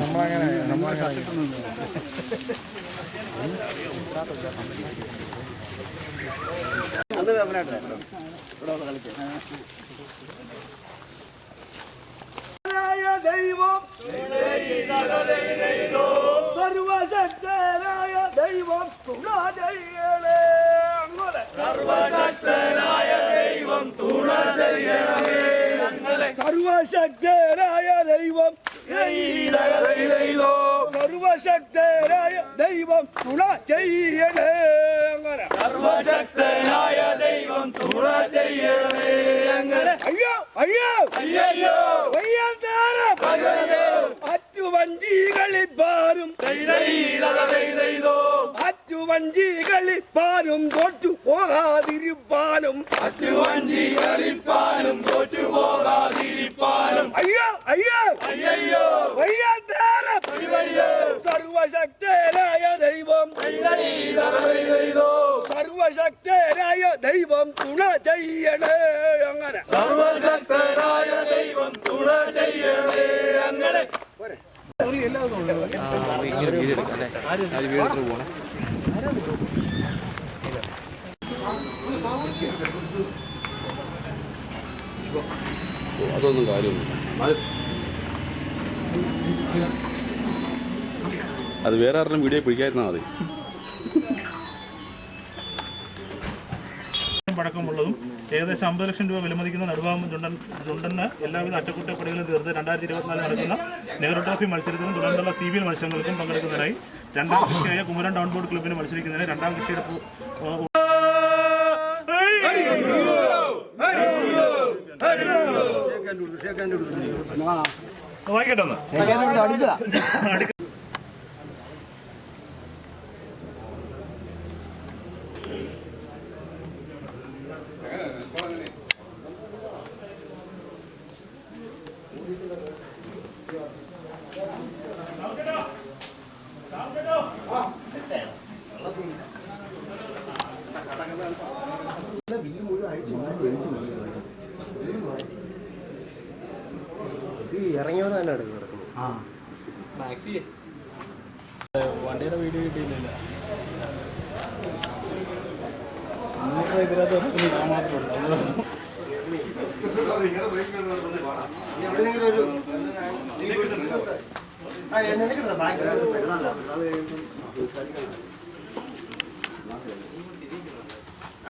നമ്മളങ്ങനെ നമ്മളങ്ങനെ അത് വേറെ ദൈവം സർവശക്തനായ ദൈവം തുണ ചെയ്യണേ അങ്ങനെ സർവശക്തനായ ദൈവം സർവശക്തനായ ദൈവം തുണ ചെയ്യണേ അങ്ങനെ സർവശക്തനായ ദൈവം തുണ ചെയ്യണേ അങ്ങനെ അയ്യോ അയ്യോ. അയ്യോ വയ്യാതാരം. പാരും. പാരും തോറ്റു പോകാതിരിപ്പാനും. മറ്റു വഞ്ചി കളിപ്പാനും തോറ്റുപോകാതിരിപ്പാനും അയ്യോ അയ്യോ. അയ്യോ സർവശക്തനായ ദൈവം. ചെയ്തോ സർവശക്തനായ ദൈവം തുണ ചെയ്യണേ അങ്ങനെ. സർവശക്തനായ ദൈവം തുണ ചെയ്യണേ അങ്ങനെ. അതൊന്നും കാര്യമൊന്നുമില്ല അത് വേറെ ആരെങ്കിലും വീഡിയോ പിടിക്കാതിരുന്നാൽ മതി. പടക്കമുള്ളതും ഏകദേശം അമ്പത് ലക്ഷം രൂപ വിലമതിക്കുന്ന നടുവാമ്പ് ചുണ്ടൻ ചുണ്ടന് എല്ലാവിധ അറ്റകുറ്റപ്പണികളും തീർത്ത് രണ്ടായിരത്തി ഇരുപത്തിനാലിൽ നടക്കുന്ന നെഹ്റു ട്രോഫി മത്സരത്തിനും തുടർന്നുള്ള സി ബി എൽ മത്സരങ്ങൾക്കും പങ്കെടുക്കുന്നതിനായി രണ്ടാം കൃഷിയായ കുമരൻ ടൗൺ ബോർഡ് ക്ലബിന് മത്സരിക്കുന്നതിന് രണ്ടാം കൃഷിയുടെ പു- ഏഹ് വായിക്കട്ടെ ഒന്ന് ഇറങ്ങിയവർ തന്നെ എടുക്കും കിടക്കുന്നത് വണ്ടിയുടെ വീഡിയോ കിട്ടിയില്ല ഇന്നിപ്പോ ഇതിനകത്ത് ഞാൻ മാത്രമേ ഉള്ളൂ എവിടെയെങ്കിലും ഒരു ആ, നിനക്കിട്ടോ? ബാക്കിൽ അത് പെരുന്നാളാ. അത് കഴിയുമ്പം